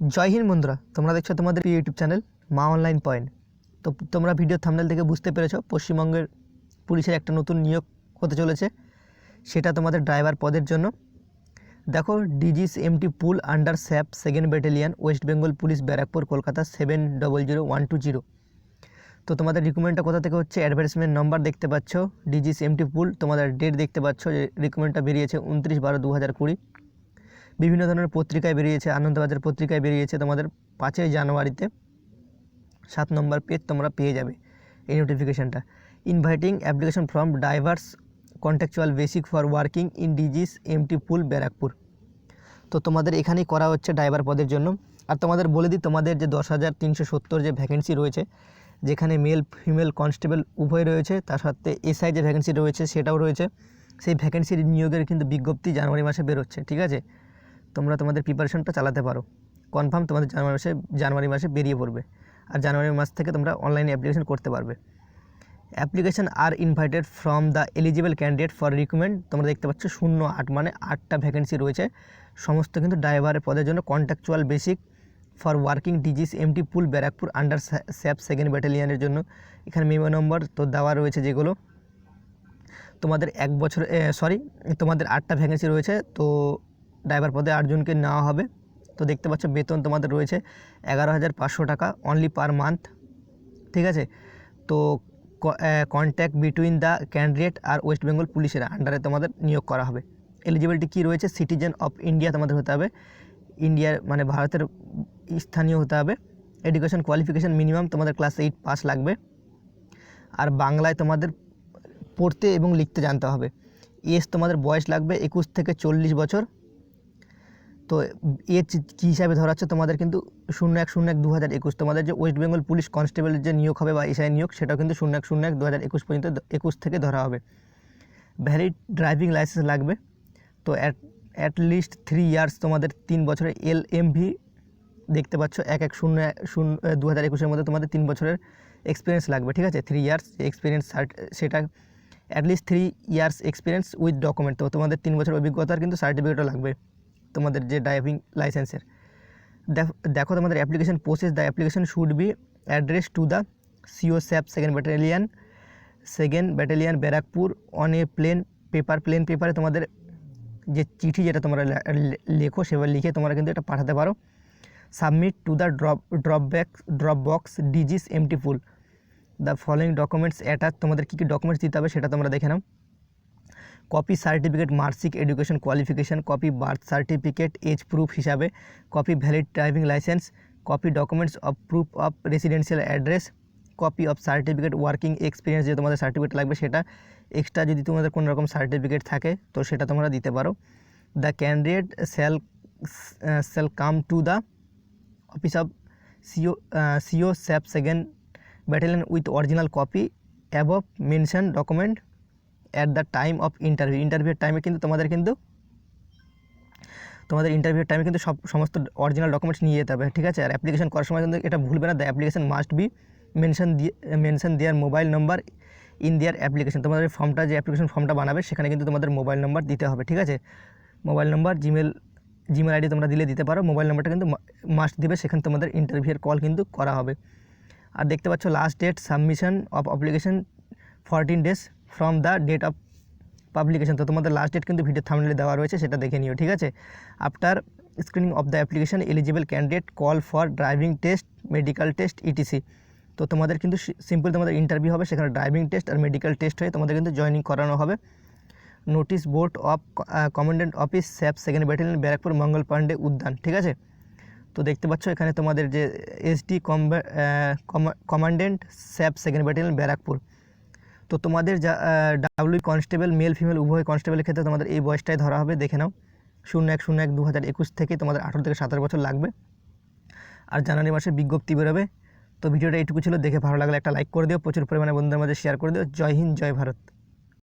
জয় হিন্দ বন্ধুরা, তোমরা দেখছ তোমাদের YouTube channel Maa online point. তো তোমরা ভিডিও থামনেল থেকে বুঝতে পেরেছ, পশ্চিমবঙ্গের পুলিশের একটা নতুন নিয়োগ হতে চলেছে, সেটা তোমাদের ড্রাইভার পদের জন্য। দেখো DG's MT pool under SAP second battalion West Bengal police Barrackpore Kolkata seven double zero one two zero তো তোমাদের রিকমেন্ডটা কোথা থেকে হচ্ছে? অ্যাডভার্টাইজমেন্ট নম্বর দেখতে পাচ্ছ ডিজিস এমটি পুল তোমাদের ডেট দেখতে পাচ্ছ, যে রিকমেন্ডটা বেরিয়েছে উনত্রিশ বারো দু হাজার কুড়ি। বিভিন্ন ধরনের পত্রিকায় বেরিয়েছে, আনন্দবাজার পত্রিকায় বেরিয়েছে তোমাদের পাঁচই জানুয়ারিতে। সাত নম্বর পেজ তোমরা পেয়ে যাবে এই নোটিফিকেশানটা inviting application from drivers contractual basis for working in DG's MT pool Barrackpore তো তোমাদের এখানেই করা হচ্ছে ড্রাইভার পদের জন্য। আর তোমাদের বলে দিই, তোমাদের যে দশ হাজার তিনশো সত্তর যে ভ্যাকেন্সি রয়েছে, যেখানে মেল ফিমেল কনস্টেবল উভয় রয়েছে, তার সাথে এসআই যে ভ্যাকেন্সি রয়েছে, সেটাও রয়েছে। সেই ভ্যাকেন্সির নিয়োগের কিন্তু বিজ্ঞপ্তি জানুয়ারি মাসে বেরোচ্ছে, ঠিক আছে? তোমরা তোমাদের প্রিপারেশনটা চালাতে পারো। কনফার্ম তোমাদের জানুয়ারি মাসে জানুয়ারি মাসে বেরিয়ে পড়বে। আর জানুয়ারি মাস থেকে তোমরা অনলাইনে অ্যাপ্লিকেশন করতে পারবে। Application are invited from the eligible candidate for recruitment তোমরা দেখতে পাচ্ছ শূন্য আট মানে আটটা ভ্যাকেন্সি রয়েছে। সমস্ত কিন্তু ড্রাইভারের পদের জন্য contractual basis for working DG's MT pool Barrackpore under SAP second ব্যাটালিয়ানের জন্য। এখানে মেমো নম্বর তো দেওয়া রয়েছে যেগুলো। তোমাদের এক বছর সরি তোমাদের আটটা ভ্যাকেন্সি রয়েছে। তো ড্রাইভার পদে আটজনকে নেওয়া হবে। তো দেখতে পাচ্ছ, বেতন তোমাদের রয়েছে এগারো হাজার পাঁচশো টাকা অনলি পার মান্থ ঠিক আছে? তো কন্ট্যাক্ট বিটুইন দ্য ক্যান্ডিডেট আর ওয়েস্ট বেঙ্গল পুলিশের আন্ডারে তোমাদের নিয়োগ করা হবে। এলিজিবিলিটি কী রয়েছে? সিটিজেন অফ ইন্ডিয়া তোমাদের হতে হবে। ইন্ডিয়ার মানে ভারতের স্থানীয় হতে হবে। এডুকেশন কোয়ালিফিকেশান মিনিমাম তোমাদের ক্লাস এইট পাস লাগবে। আর বাংলায় তোমাদের পড়তে এবং লিখতে জানতে হবে। এজ তোমাদের বয়স লাগবে একুশ থেকে চল্লিশ বছর। তো এর কী হিসাবে ধরা হচ্ছে তোমাদের কিন্তু শূন্য এক শূন্য এক দু হাজার একুশ। তোমাদের যে ওয়েস্ট বেঙ্গল পুলিশ কনস্টেবলের যে নিয়োগ হবে বা এসআই নিয়োগ, সেটাও কিন্তু শূন্য এক শূন্য এক দু হাজার একুশ পর্যন্ত একুশ থেকে ধরা হবে। ভ্যালিড ড্রাইভিং লাইসেন্স লাগবে। তো অ্যাট লিস্ট থ্রি ইয়ার্স তোমাদের তিন বছরের এল এম ভি দেখতে পাচ্ছ, এক এক শূন্য শূন্য দু হাজার একুশের মধ্যে তোমাদের তিন বছরের এক্সপিরিয়েন্স লাগবে, ঠিক আছে? থ্রি ইয়ার্স এক্সপিরিয়েন্স সেটা at least three years experience with document তো তোমাদের তিন বছর অভিজ্ঞতার কিন্তু সার্টিফিকেটও লাগবে। তোমাদের যে ড্রাইভিং লাইসেন্সের দেখো তোমাদের application process the application should be address to the CO SAP second battalion second battalion Barrackpore on a plain paper plain পেপারে তোমাদের যে চিঠি যেটা তোমরা লেখো সেভাবে লিখে তোমরা কিন্তু এটা পাঠাতে পারো। Submit to the drop drop back drop box disease empty full the following documents attach তোমাদের কী কী ডকুমেন্টস দিতে হবে সেটা তোমরা দেখে নাও। Copy certificate, marksheet, education qualification, copy birth certificate, age proof হিসাবে, copy valid driving licence, copy documents of proof of residential address, copy of certificate working experience যে তোমাদের সার্টিফিকেট লাগবে সেটা এক্সট্রা যদি তোমাদের কোনো রকম সার্টিফিকেট থাকে, তো সেটা তোমরা দিতে পারো। The candidate shall shall come to the office of CO CO SAP second battalion with original copy above mention document at the time of interview ইন্টারভিউর টাইমে কিন্তু তোমাদের কিন্তু, তোমাদের ইন্টারভিউর টাইমে কিন্তু সব, সমস্ত অরিজিনাল ডকুমেন্টস নিয়ে যেতে হবে, ঠিক আছে? আর অ্যাপ্লিকেশন করার সময় কিন্তু এটা ভুলবে না। The application must be mention দিয়ে মেনশন দেওয়ার mobile number in their application তোমাদের ফর্মটা যে অ্যাপ্লিকেশন ফর্মটা বানাবে, সেখানে কিন্তু তোমাদের মোবাইল নম্বর দিতে হবে, ঠিক আছে? Mobile number Gmail Gmail ID তোমরা দিলে দিতে পারো। মোবাইল নম্বরটা কিন্তু মাস্ট দিবে, সেখানে তোমাদের ইন্টারভিউয়ের কল কিন্তু করা হবে। আর দেখতে পাচ্ছ last date submission of application fourteen days from the date of publication তো তোমাদের লাস্ট ডেট কিন্তু ভিডিও থামলে দেওয়া রয়েছে, সেটা দেখে নিও, ঠিক আছে? After screening of the application eligible candidate call for driving test medical test ETC তো তোমাদের কিন্তু সিম্পল তোমাদের ইন্টারভিউ হবে, সেখানে ড্রাইভিং টেস্ট আর মেডিকেল টেস্ট হয়ে তোমাদের কিন্তু জয়নিং করানো হবে। Notice board of commandant office SAP second battalion Barrackpore Mangal Pandey Udyan ঠিক আছে? তো দেখতে পাচ্ছ এখানে তোমাদের যে SD commandant SAP second battalion Barrackpore তো তোমাদের যা ডাব্লিউ কনস্টেবল, মেল, ফিমেল, উভয় কনস্টেবলের ক্ষেত্রে তোমাদের এই বয়সটাই ধরা হবে, দেখে নাও। শূন্য এক শূন্য এক দু হাজার একুশ থেকে তোমাদের আঠেরো থেকে সাতাশ বছর লাগবে। আর জানুয়ারি মাসে বিজ্ঞপ্তি বেরোবে। তো ভিডিওটা এটুকু ছিল। দেখে ভালো লাগলে একটা লাইক করে দিও। প্রচুর পরিমাণে বন্ধুদের মাঝে শেয়ার করে দিও। জয় হিন্দ, জয় ভারত।